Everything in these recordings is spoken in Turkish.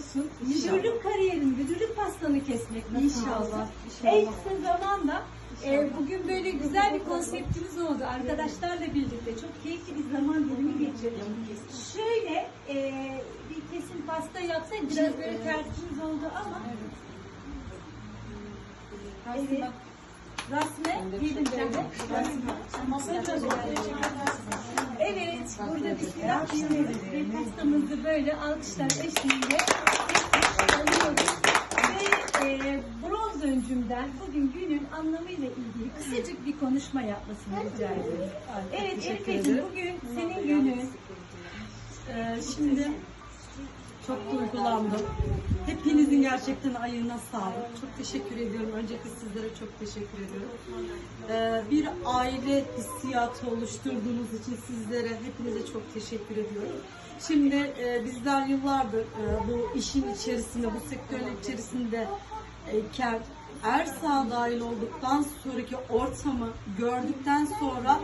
olsun. İnşallah. Müdürlük kariyerin, müdürlük pastanı kesmek nasip İnşallah, olsun. inşallah. En kısa zamanda e, bugün böyle güzel bir konseptimiz oldu. Arkadaşlarla birlikte çok keyifli bir zaman dilimi geçirdik. Şöyle e, bir kesim pasta yapsak biraz böyle tersimiz oldu ama Evet. Rasme. Masaya da Evet, burada bir silah ve pastamızı böyle alkışlar eşliğinde alıyoruz. Ve e, bronz öncümden bugün günün anlamıyla ilgili kısacık bir konuşma yapmasını rica ediyorum. Evet Elif'ciğim bugün senin günün. Ee, şimdi çok duygulandım. Hepinizin gerçekten ayına sağlık. Çok teşekkür ediyorum. Öncelikle sizlere çok teşekkür ediyorum. Ee, bir aile hissiyatı oluşturduğunuz için sizlere hepinize çok teşekkür ediyorum. Şimdi e, bizler yıllardır e, bu işin içerisinde, bu sektörün içerisinde iken Ersağ dahil olduktan sonraki ortamı gördükten sonra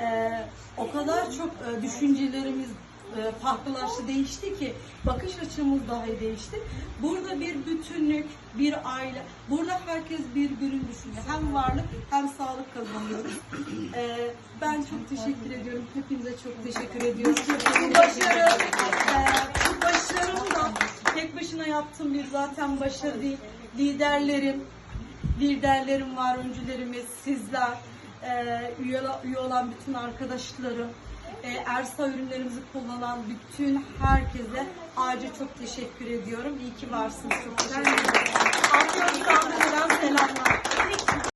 e, o kadar çok e, düşüncelerimiz e, farklılaştı, değişti ki bakış açımız dahi değişti. Burada bir bütünlük, bir aile, burada herkes birbirini düşünüyor. Hem varlık hem sağlık kazanıyoruz. E, ben çok teşekkür ediyorum. Hepinize çok teşekkür ediyorum. Bu başarı, e, bu başarım da tek başına yaptığım bir zaten başarı değil. Liderlerim, liderlerim var, öncülerimiz, sizler, e, üye, üye olan bütün arkadaşlarım, e, ee, Ersa ürünlerimizi kullanan bütün herkese ayrıca çok teşekkür ediyorum. İyi ki varsınız. Çok teşekkür ederim. Aklınızdan selamlar.